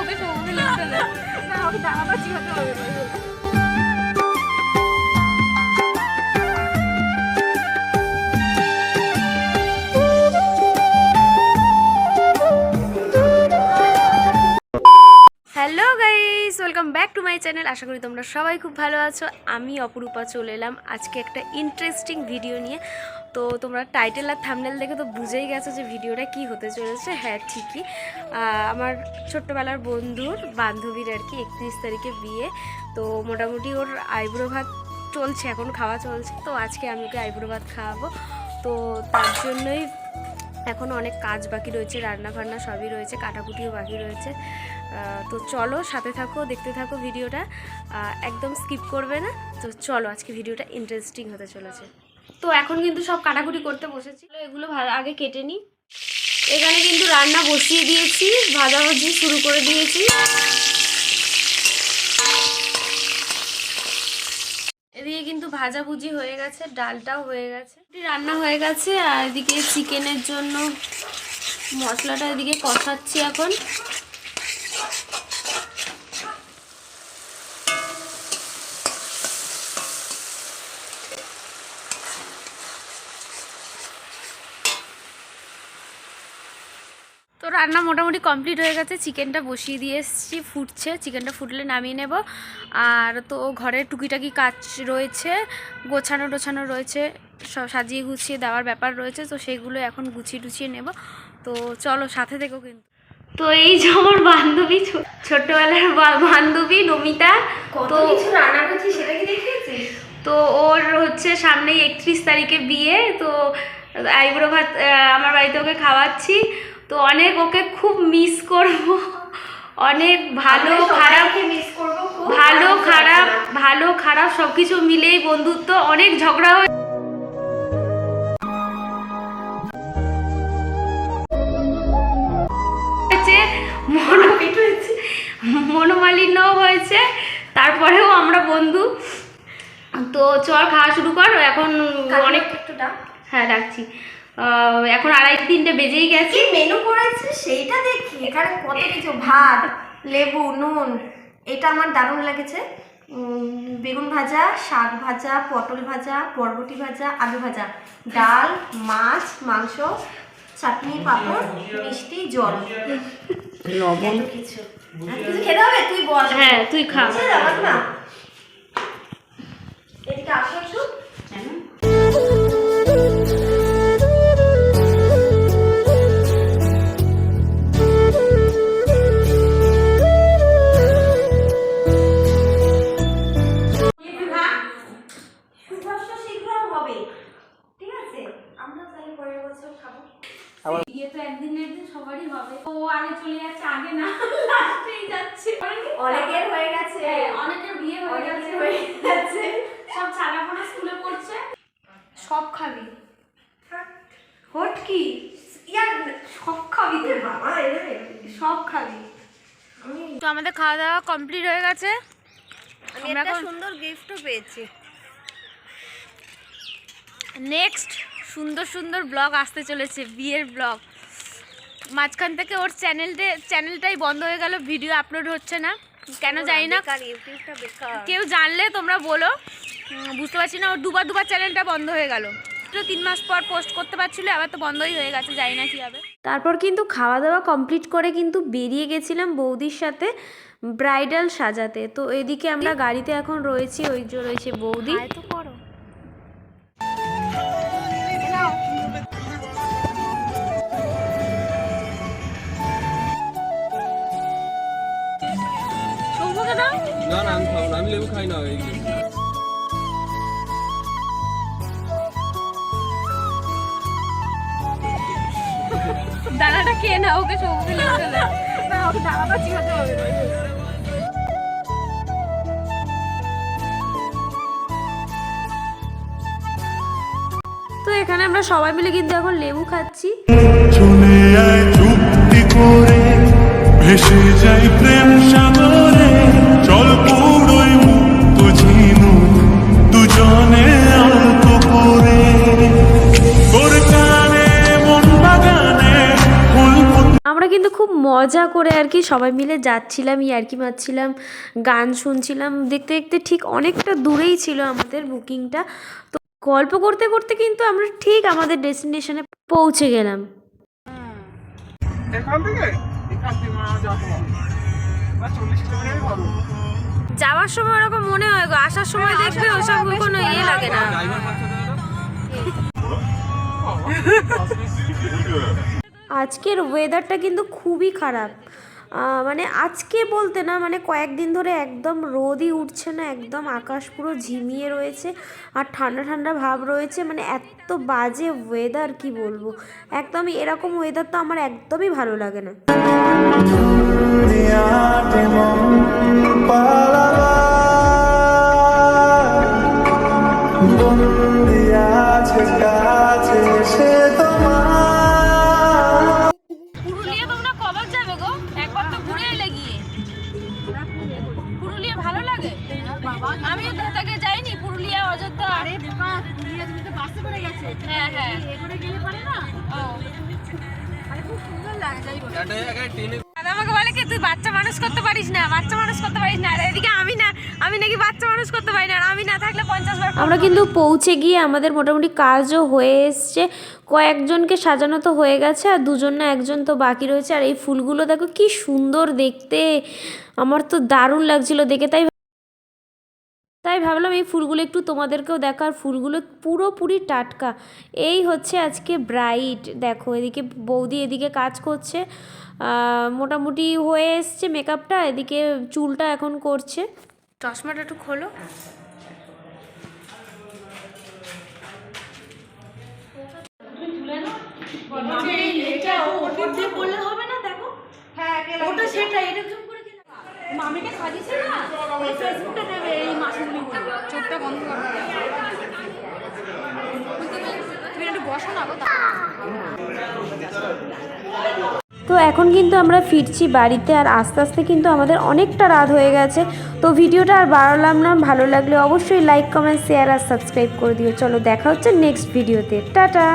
ওকে সমুদ্রে লিখতে না ওকে দাঁড়াবাজি হতে হবে। ব্যাক টু মাই চ্যানেল আশা করি তোমরা সবাই খুব ভালো আছো। আমি অপরূপা চলে এলাম আজকে একটা ইন্টারেস্টিং ভিডিও নিয়ে। তো তোমরা টাইটেল আর থামনেল দেখে তো বুঝেই গেছো যে ভিডিওটা কি হতে চলেছে। হ্যাঁ ঠিকই। আমার ছোট্টবেলার বন্ধুর বান্ধবীর আর কি একত্রিশ তারিখে বিয়ে। তো মোটামুটি ওর আইব্রো ভাত চলছে, এখন খাওয়া চলছে। তো আজকে আমি ওকে আইব্রো ভাত খাওয়াবো। তো তার জন্যই এখন অনেক কাজ বাকি রয়েছে রান্না বান্না সবই রয়েছে, কাটাকুটিও বাকি রয়েছে। তো চলো, সাথে থাকো, দেখতে থাকো ভিডিওটা। একদম স্কিপ করবে না। তো চলো, আজকে ভিডিওটা ইন্টারেস্টিং হতে চলেছে। তো এখন কিন্তু সব কাটাকুটি করতে বসেছি। এগুলো আগে কেটে নিই। এখানে কিন্তু রান্না বসিয়ে দিয়েছি ভাজাভাজি শুরু করে দিয়েছি। এদিকে কিন্তু ভাজাভুজি হয়ে গেছে, ডালটাও হয়ে গেছে। রান্না হয়ে গেছে, আর এদিকে চিকেনের জন্য মশলাটা এদিকে কষাচ্ছি এখন। রান্না মোটামুটি কমপ্লিট হয়ে গেছে। চিকেনটা বসিয়ে দিয়ে এসেছি ফুটছে। চিকেনটা ফুটলে নামিয়ে নেব। আর তো ঘরের টুকিটাকি কাজ রয়েছে গোছানো টোছানো রয়েছে সব সাজিয়ে গুছিয়ে দেওয়ার ব্যাপার রয়েছে তো সেগুলো এখন গুছিয়ে টুছিয়ে নেব। তো চলো সাথে থেকো কিন্তু। তো এই যে আমার বান্ধবী ছো- ছোট্টবেলার বান্ধবী নমিতা তো কিছু রান্না করছি সেটা কি দেখিয়েছিস? তো ওর হচ্ছে সামনেই একত্রিশ তারিখে বিয়ে তো আইবুড়ো ভাত আমার বাড়িতে ওকে খাওয়াচ্ছি। তো অনেক ওকে খুব মিস করব। অনেক ভালো খারাপ মিস করব ভালো খারাপ ভালো খারাপ সব কিছু মিলেই বন্ধুত্ব অনেক ঝগড়া হয়ে মনোমালিন্য হয়েছে তারপরেও আমরা বন্ধু। তো চল খাওয়া শুরু কর এখন অনেক একটু ডাক হ্যাঁ রাখছি। এখন আড়াই তিনটে বেজেই গেছে। মেনু করেছে সেইটা দেখি। এখানে কত কিছু? ভাত লেবু নুন। এটা আমার দারুণ লেগেছে। বেগুন ভাজা শাক ভাজা পটল ভাজা বরবটি ভাজা আলু ভাজা। ডাল মাছ মাংস চাটনি পাঁপড় মিষ্টি জল। লবণ কিছু খেতে হবে? তুই বল। হ্যাঁ তুই খা। বুঝে যাবে না। এদিকে আসো আগে চলে যাচ্ছে আগে না লাস্টেই যাচ্ছে। অনেকের হয়ে গেছে। হ্যাঁ, অনেকের বিয়ে হয়ে গেছে। হয়ে গেছে। সব স্কুলে পড়ছে। সব খাবি। হট কি? সব খাবি তো বাবা এরে সব খাবি। তো আমাদের খাওয়া দাওয়া কমপ্লিট হয়ে গেছে। আমি আমরা একটা সুন্দর গিফটও পেয়েছি। নেক্সট সুন্দর সুন্দর ব্লগ আসতে চলেছে বিয়ের ব্লগ মাঝখান থেকে ওর চ্যানেলটে চ্যানেলটাই বন্ধ হয়ে গেল ভিডিও আপলোড হচ্ছে না। কেন জানি না। কেউ জানলে তোমরা বলো। বুঝতে পারছি না ওর দুবার দুবার চ্যানেলটা বন্ধ হয়ে গেল। তো তিন মাস পর পোস্ট করতে পারছিল আবার তো বন্ধই হয়ে গেছে জানি না কী হবে। তারপর কিন্তু খাওয়া দাওয়া কমপ্লিট করে কিন্তু বেরিয়ে গেছিলাম বৌদির সাথে ব্রাইডাল সাজাতে। তো এদিকে আমরা গাড়িতে এখন রয়েছি ওই যে রয়েছে বৌদি। না না আমি খাব না আমি লেবু খাই না দানাটা খেয়ে না ওকে সৌম্যকে না না ওকে দানাটা চিবাতে হবে তো এখানে আমরা সবাই মিলে কিন্তু এখন লেবু খাচ্ছি। চলে আয় চুক্তি করে ভেসে যাই প্রেম সাগরে। কিন্তু খুব মজা করে আর কি সবাই মিলে যাচ্ছিলাম ইয়ার্কি মারছিলাম গান শুনছিলাম। দেখতে দেখতে ঠিক অনেকটা দূরেই ছিল আমাদের বুকিংটা। তো গল্প করতে করতে কিন্তু আমরা ঠিক আমাদের ডেস্টিনেশনে পৌঁছে গেলাম। যাওয়ার সময় ওরকম মনে হয় গো আসার সময় দেখবে ওসব কোনো ইয়ে লাগে না। আজকের ওয়েদারটা কিন্তু খুবই খারাপ। মানে আজকে বলতে না মানে কয়েকদিন ধরে একদম রোদই উঠছে না, একদম আকাশ পুরো ঝিমিয়ে রয়েছে আর ঠান্ডা ঠান্ডা ভাব রয়েছে মানে এত বাজে ওয়েদার কি বলব? একদমই এরকম ওয়েদার তো আমার একদমই ভালো লাগে না। আছে আমিও তো থেকে যাইনি পুরুলিয়া অযোধ্যা। আরে পুরুলিয়া তুমি তো বাসে করে গেছে হ্যাঁ হ্যাঁ। এখানে গেলে পারে না? ও। আরে খুব সুন্দর লাগে যাই বলো ট্রেনে দাদা আমাকে বলে কি তুই বাচ্চা মানুষ করতে পারিস না বাচ্চা মানুষ করতে পারিস না। আর এদিকে আমি না আমি নাকি বাচ্চা মানুষ করতে পারি না আর আমি না থাকলে পঞ্চাশ বার আমরা কিন্তু পৌঁছে গিয়ে আমাদের মোটামুটি কাজও হয়ে এসছে। কয়েকজনকে সাজানো তো হয়ে গেছে আর দুজন না একজন তো বাকি রয়েছে। আর এই ফুলগুলো দেখো কি সুন্দর দেখতে। আমার তো দারুণ লাগছিল দেখে তাই তাই ভাবলাম এই ফুলগুলো একটু তোমাদেরকেও দেখার। ফুলগুলো পুরোপুরি টাটকা। এই হচ্ছে আজকে ব্রাইট। দেখো এদিকে বৌদি এদিকে কাজ করছে। মোটামুটি হয়ে এসছে মেকআপটা এদিকে চুলটা এখন করছে। চশমাটা একটু খোলো। তো এখন কিন্তু আমরা ফিরছি বাড়িতে আর আস্তে আস্তে কিন্তু আমাদের অনেকটা রাত হয়ে গেছে। তো ভিডিওটা আর বাড়ালাম না। ভালো লাগলে অবশ্যই লাইক কমেন্ট শেয়ার আর সাবস্ক্রাইব করে দিও। চলো দেখা হচ্ছে নেক্সট ভিডিওতে টাটা!